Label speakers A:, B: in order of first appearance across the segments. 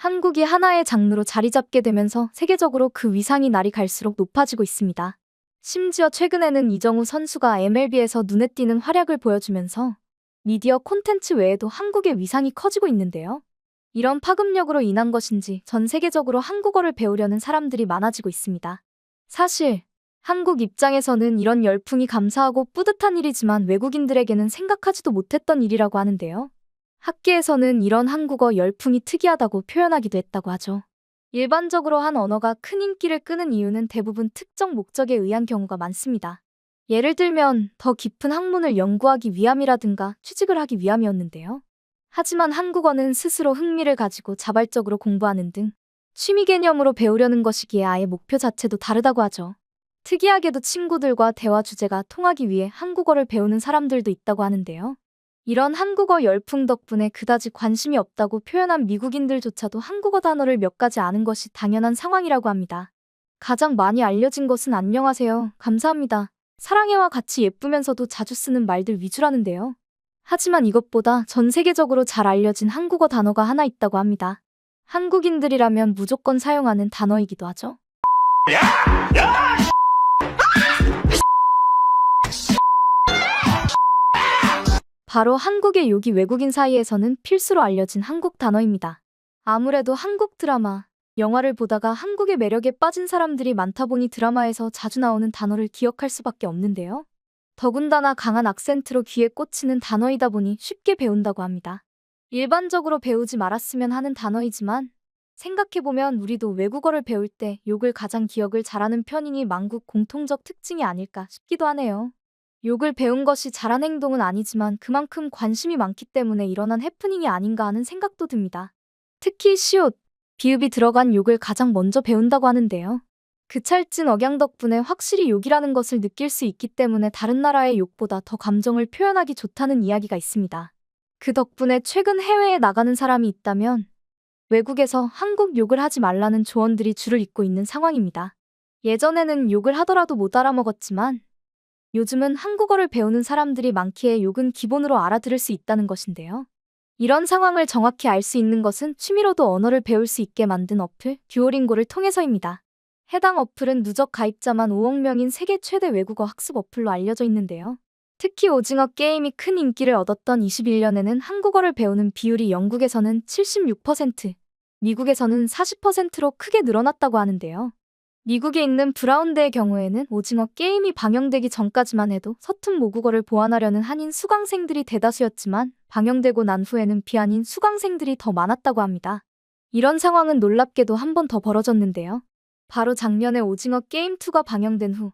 A: 한국이 하나의 장르로 자리 잡게 되면서 세계적으로 그 위상이 날이 갈수록 높아지고 있습니다. 심지어 최근에는 이정우 선수가 MLB에서 눈에 띄는 활약을 보여주면서 미디어 콘텐츠 외에도 한국의 위상이 커지고 있는데요. 이런 파급력으로 인한 것인지 전 세계적으로 한국어를 배우려는 사람들이 많아지고 있습니다. 사실 한국 입장에서는 이런 열풍이 감사하고 뿌듯한 일이지만 외국인들에게는 생각하지도 못했던 일이라고 하는데요. 학계에서는 이런 한국어 열풍이 특이하다고 표현하기도 했다고 하죠. 일반적으로 한 언어가 큰 인기를 끄는 이유는 대부분 특정 목적에 의한 경우가 많습니다. 예를 들면 더 깊은 학문을 연구하기 위함이라든가 취직을 하기 위함이었는데요. 하지만 한국어는 스스로 흥미를 가지고 자발적으로 공부하는 등 취미 개념으로 배우려는 것이기에 아예 목표 자체도 다르다고 하죠. 특이하게도 친구들과 대화 주제가 통하기 위해 한국어를 배우는 사람들도 있다고 하는데요. 이런 한국어 열풍 덕분에 그다지 관심이 없다고 표현한 미국인들조차도 한국어 단어를 몇 가지 아는 것이 당연한 상황이라고 합니다. 가장 많이 알려진 것은 안녕하세요. 감사합니다. 사랑해와 같이 예쁘면서도 자주 쓰는 말들 위주라는데요. 하지만 이것보다 전 세계적으로 잘 알려진 한국어 단어가 하나 있다고 합니다. 한국인들이라면 무조건 사용하는 단어이기도 하죠. 바로 한국의 욕이 외국인 사이에서는 필수로 알려진 한국 단어입니다. 아무래도 한국 드라마, 영화를 보다가 한국의 매력에 빠진 사람들이 많다 보니 드라마에서 자주 나오는 단어를 기억할 수밖에 없는데요. 더군다나 강한 악센트로 귀에 꽂히는 단어이다 보니 쉽게 배운다고 합니다. 일반적으로 배우지 말았으면 하는 단어이지만 생각해보면 우리도 외국어를 배울 때 욕을 가장 기억을 잘하는 편이니 만국 공통적 특징이 아닐까 싶기도 하네요. 욕을 배운 것이 잘한 행동은 아니지만 그만큼 관심이 많기 때문에 일어난 해프닝이 아닌가 하는 생각도 듭니다. 특히 시옷, 비읍이 들어간 욕을 가장 먼저 배운다고 하는데요. 그 찰진 억양 덕분에 확실히 욕이라는 것을 느낄 수 있기 때문에 다른 나라의 욕보다 더 감정을 표현하기 좋다는 이야기가 있습니다. 그 덕분에 최근 해외에 나가는 사람이 있다면 외국에서 한국 욕을 하지 말라는 조언들이 줄을 잇고 있는 상황입니다. 예전에는 욕을 하더라도 못 알아먹었지만 요즘은 한국어를 배우는 사람들이 많기에 욕은 기본으로 알아들을 수 있다는 것인데요. 이런 상황을 정확히 알 수 있는 것은 취미로도 언어를 배울 수 있게 만든 어플 듀오링고를 통해서입니다. 해당 어플은 누적 가입자만 5억 명인 세계 최대 외국어 학습 어플로 알려져 있는데요. 특히 오징어 게임이 큰 인기를 얻었던 21년에는 한국어를 배우는 비율이 영국에서는 76%, 미국에서는 40%로 크게 늘어났다고 하는데요. 미국에 있는 브라운대의 경우에는 오징어 게임이 방영되기 전까지만 해도 서툰 모국어를 보완하려는 한인 수강생들이 대다수였지만 방영되고 난 후에는 비한인 수강생들이 더 많았다고 합니다. 이런 상황은 놀랍게도 한 번 더 벌어졌는데요. 바로 작년에 오징어 게임2가 방영된 후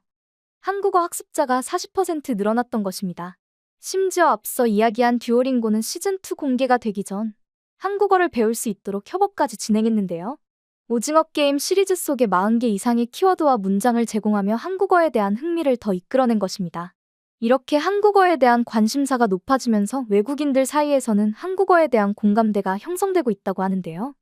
A: 한국어 학습자가 40% 늘어났던 것입니다. 심지어 앞서 이야기한 듀오링고는 시즌2 공개가 되기 전 한국어를 배울 수 있도록 협업까지 진행했는데요. 오징어 게임 시리즈 속의 40개 이상의 키워드와 문장을 제공하며 한국어에 대한 흥미를 더 이끌어낸 것입니다. 이렇게 한국어에 대한 관심사가 높아지면서 외국인들 사이에서는 한국어에 대한 공감대가 형성되고 있다고 하는데요.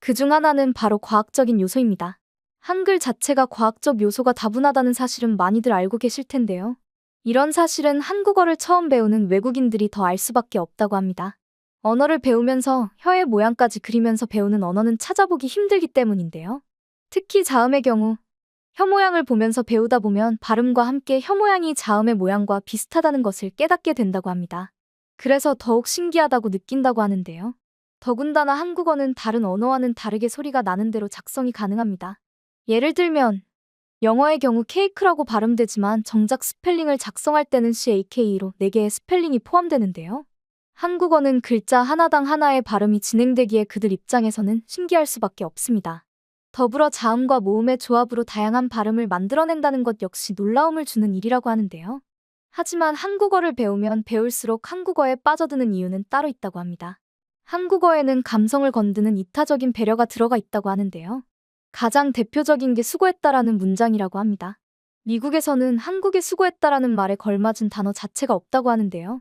A: 그 중 하나는 바로 과학적인 요소입니다. 한글 자체가 과학적 요소가 다분하다는 사실은 많이들 알고 계실 텐데요. 이런 사실은 한국어를 처음 배우는 외국인들이 더 알 수밖에 없다고 합니다. 언어를 배우면서 혀의 모양까지 그리면서 배우는 언어는 찾아보기 힘들기 때문인데요. 특히 자음의 경우 혀 모양을 보면서 배우다 보면 발음과 함께 혀 모양이 자음의 모양과 비슷하다는 것을 깨닫게 된다고 합니다. 그래서 더욱 신기하다고 느낀다고 하는데요. 더군다나 한국어는 다른 언어와는 다르게 소리가 나는 대로 작성이 가능합니다. 예를 들면 영어의 경우 케이크라고 발음되지만 정작 스펠링을 작성할 때는 CAK로 4개의 스펠링이 포함되는데요. 한국어는 글자 하나당 하나의 발음이 진행되기에 그들 입장에서는 신기할 수밖에 없습니다. 더불어 자음과 모음의 조합으로 다양한 발음을 만들어낸다는 것 역시 놀라움을 주는 일이라고 하는데요. 하지만 한국어를 배우면 배울수록 한국어에 빠져드는 이유는 따로 있다고 합니다. 한국어에는 감성을 건드는 이타적인 배려가 들어가 있다고 하는데요. 가장 대표적인 게 수고했다라는 문장이라고 합니다. 미국에서는 한국에 수고했다라는 말에 걸맞은 단어 자체가 없다고 하는데요.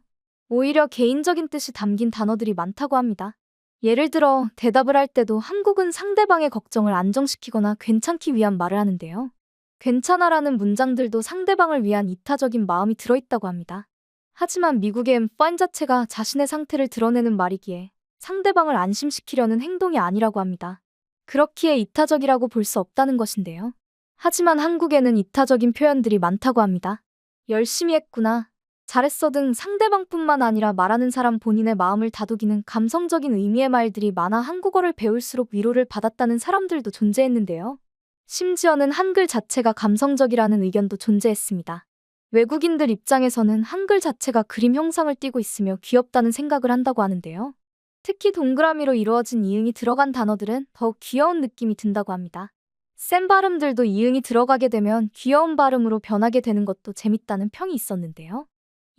A: 오히려 개인적인 뜻이 담긴 단어들이 많다고 합니다. 예를 들어 대답을 할 때도 한국은 상대방의 걱정을 안정시키거나 괜찮기 위한 말을 하는데요. 괜찮아라는 문장들도 상대방을 위한 이타적인 마음이 들어있다고 합니다. 하지만 미국의 fine 자체가 자신의 상태를 드러내는 말이기에 상대방을 안심시키려는 행동이 아니라고 합니다. 그렇기에 이타적이라고 볼 수 없다는 것인데요. 하지만 한국에는 이타적인 표현들이 많다고 합니다. 열심히 했구나, 잘했어 등 상대방뿐만 아니라 말하는 사람 본인의 마음을 다독이는 감성적인 의미의 말들이 많아 한국어를 배울수록 위로를 받았다는 사람들도 존재했는데요. 심지어는 한글 자체가 감성적이라는 의견도 존재했습니다. 외국인들 입장에서는 한글 자체가 그림 형상을 띠고 있으며 귀엽다는 생각을 한다고 하는데요. 특히 동그라미로 이루어진 이응이 들어간 단어들은 더욱 귀여운 느낌이 든다고 합니다. 센 발음들도 이응이 들어가게 되면 귀여운 발음으로 변하게 되는 것도 재밌다는 평이 있었는데요.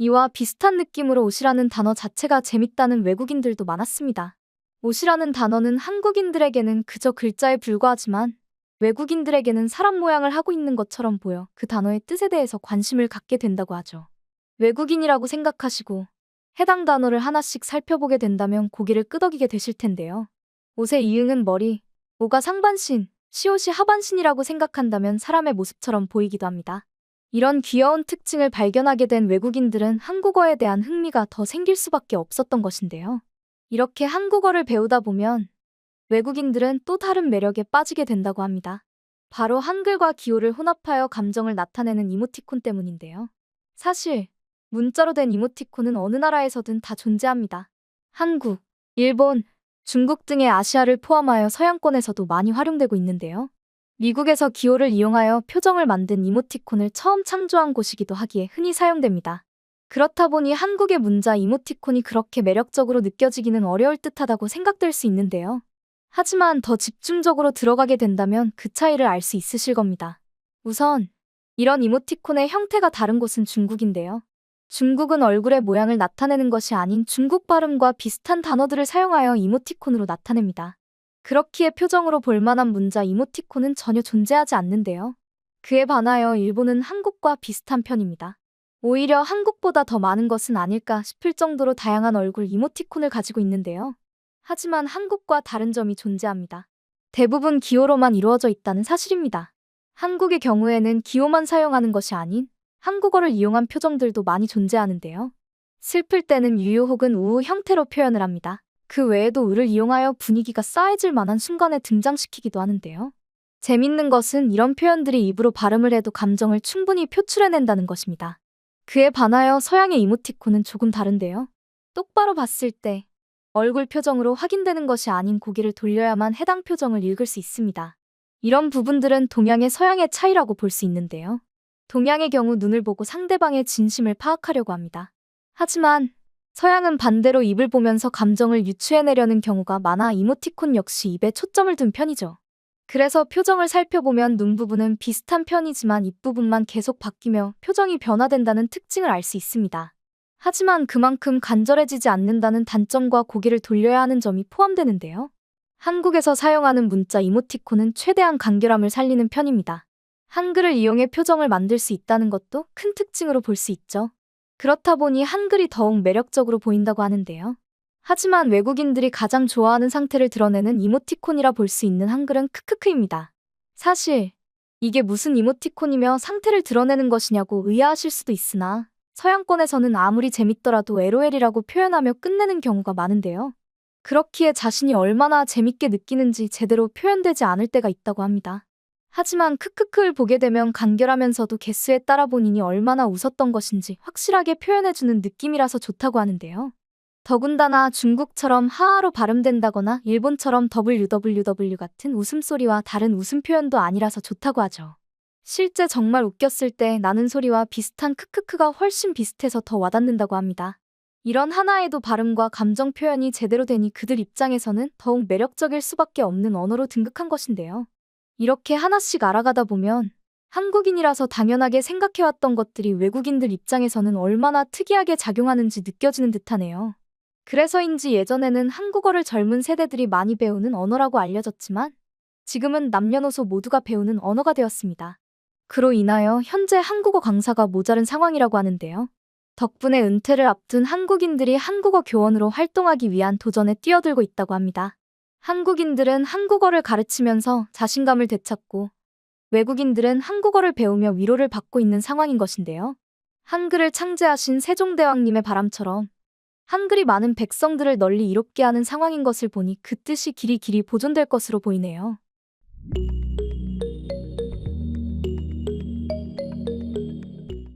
A: 이와 비슷한 느낌으로 옷이라는 단어 자체가 재밌다는 외국인들도 많았습니다. 옷이라는 단어는 한국인들에게는 그저 글자에 불과하지만 외국인들에게는 사람 모양을 하고 있는 것처럼 보여 그 단어의 뜻에 대해서 관심을 갖게 된다고 하죠. 외국인이라고 생각하시고 해당 단어를 하나씩 살펴보게 된다면 고개를 끄덕이게 되실 텐데요. 옷의 이응은 머리, 오가 상반신, 시옷이 하반신이라고 생각한다면 사람의 모습처럼 보이기도 합니다. 이런 귀여운 특징을 발견하게 된 외국인들은 한국어에 대한 흥미가 더 생길 수밖에 없었던 것인데요. 이렇게 한국어를 배우다 보면 외국인들은 또 다른 매력에 빠지게 된다고 합니다. 바로 한글과 기호를 혼합하여 감정을 나타내는 이모티콘 때문인데요. 사실 문자로 된 이모티콘은 어느 나라에서든 다 존재합니다. 한국, 일본, 중국 등의 아시아를 포함하여 서양권에서도 많이 활용되고 있는데요. 미국에서 기호를 이용하여 표정을 만든 이모티콘을 처음 창조한 곳이기도 하기에 흔히 사용됩니다. 그렇다 보니 한국의 문자 이모티콘이 그렇게 매력적으로 느껴지기는 어려울 듯하다고 생각될 수 있는데요. 하지만 더 집중적으로 들어가게 된다면 그 차이를 알 수 있으실 겁니다. 우선, 이런 이모티콘의 형태가 다른 곳은 중국인데요. 중국은 얼굴의 모양을 나타내는 것이 아닌 중국 발음과 비슷한 단어들을 사용하여 이모티콘으로 나타냅니다. 그렇기에 표정으로 볼만한 문자 이모티콘은 전혀 존재하지 않는데요. 그에 반하여 일본은 한국과 비슷한 편입니다. 오히려 한국보다 더 많은 것은 아닐까 싶을 정도로 다양한 얼굴 이모티콘을 가지고 있는데요. 하지만 한국과 다른 점이 존재합니다. 대부분 기호로만 이루어져 있다는 사실입니다. 한국의 경우에는 기호만 사용하는 것이 아닌 한국어를 이용한 표정들도 많이 존재하는데요. 슬플 때는 유유 혹은 우우 형태로 표현을 합니다. 그 외에도 우를 이용하여 분위기가 싸해질 만한 순간에 등장시키기도 하는데요. 재밌는 것은 이런 표현들이 입으로 발음을 해도 감정을 충분히 표출해낸다는 것입니다. 그에 반하여 서양의 이모티콘은 조금 다른데요. 똑바로 봤을 때 얼굴 표정으로 확인되는 것이 아닌 고개를 돌려야만 해당 표정을 읽을 수 있습니다. 이런 부분들은 동양의 서양의 차이라고 볼 수 있는데요. 동양의 경우 눈을 보고 상대방의 진심을 파악하려고 합니다. 하지만 서양은 반대로 입을 보면서 감정을 유추해내려는 경우가 많아 이모티콘 역시 입에 초점을 둔 편이죠. 그래서 표정을 살펴보면 눈 부분은 비슷한 편이지만 입 부분만 계속 바뀌며 표정이 변화된다는 특징을 알 수 있습니다. 하지만 그만큼 간절해지지 않는다는 단점과 고개를 돌려야 하는 점이 포함되는데요. 한국에서 사용하는 문자 이모티콘은 최대한 간결함을 살리는 편입니다. 한글을 이용해 표정을 만들 수 있다는 것도 큰 특징으로 볼 수 있죠. 그렇다 보니 한글이 더욱 매력적으로 보인다고 하는데요. 하지만 외국인들이 가장 좋아하는 상태를 드러내는 이모티콘이라 볼 수 있는 한글은 크크크입니다. 사실 이게 무슨 이모티콘이며 상태를 드러내는 것이냐고 의아하실 수도 있으나 서양권에서는 아무리 재밌더라도 LOL이라고 표현하며 끝내는 경우가 많은데요. 그렇기에 자신이 얼마나 재밌게 느끼는지 제대로 표현되지 않을 때가 있다고 합니다. 하지만 크크크를 보게 되면 간결하면서도 개수에 따라 본인이 얼마나 웃었던 것인지 확실하게 표현해주는 느낌이라서 좋다고 하는데요. 더군다나 중국처럼 하하로 발음된다거나 일본처럼 WWW 같은 웃음소리와 다른 웃음 표현도 아니라서 좋다고 하죠. 실제 정말 웃겼을 때 나는 소리와 비슷한 크크크가 훨씬 비슷해서 더 와닿는다고 합니다. 이런 하나에도 발음과 감정 표현이 제대로 되니 그들 입장에서는 더욱 매력적일 수밖에 없는 언어로 등극한 것인데요. 이렇게 하나씩 알아가다 보면 한국인이라서 당연하게 생각해왔던 것들이 외국인들 입장에서는 얼마나 특이하게 작용하는지 느껴지는 듯하네요. 그래서인지 예전에는 한국어를 젊은 세대들이 많이 배우는 언어라고 알려졌지만 지금은 남녀노소 모두가 배우는 언어가 되었습니다. 그로 인하여 현재 한국어 강사가 모자른 상황이라고 하는데요. 덕분에 은퇴를 앞둔 한국인들이 한국어 교원으로 활동하기 위한 도전에 뛰어들고 있다고 합니다. 한국인들은 한국어를 가르치면서 자신감을 되찾고 외국인들은 한국어를 배우며 위로를 받고 있는 상황인 것인데요. 한글을 창제하신 세종대왕님의 바람처럼 한글이 많은 백성들을 널리 이롭게 하는 상황인 것을 보니 그 뜻이 길이 길이 보존될 것으로 보이네요.